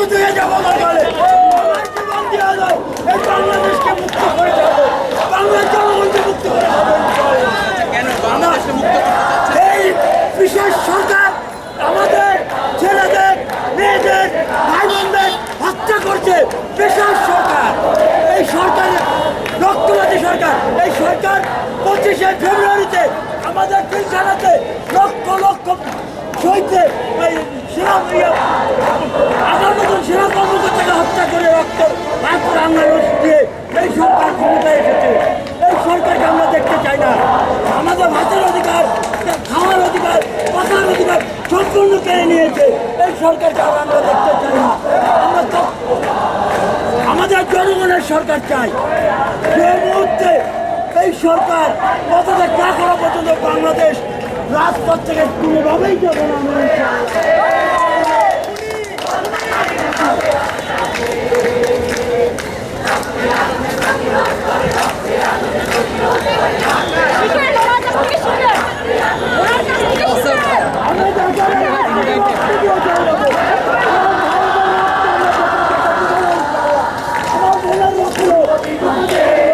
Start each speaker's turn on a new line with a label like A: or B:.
A: মৃত্যু দিয়ে যাব দরকারে জীবন দেওয়া যায় এই বাংলাদেশকে মুক্ত করে যাব। বাংলার জনগণকে মুক্ত করে এই বিশেষ সরকার আমাদের ছেলেদের মেয়েদের ভাই বোনদের হত্যা করছে বিশেষ সরকার। এই সরকার রক্তবাদী সরকার। এই সরকার পঁচিশে ফেব্রুয়ারিতে আমাদের পিলখানাতে লক্ষ লক্ষ শহীদদের এই সেরা সম্পূর্ণ কেড়ে নিয়েছে। এই সরকারকে আর আমরা দেখতে চাই না। আমাদের জনগণের সরকার চাই। যে মুহূর্তে এই সরকার কতটা না করা পর্যন্ত বাংলাদেশ রাজপথ থেকে কোনোভাবেই যাবে না Happy birthday!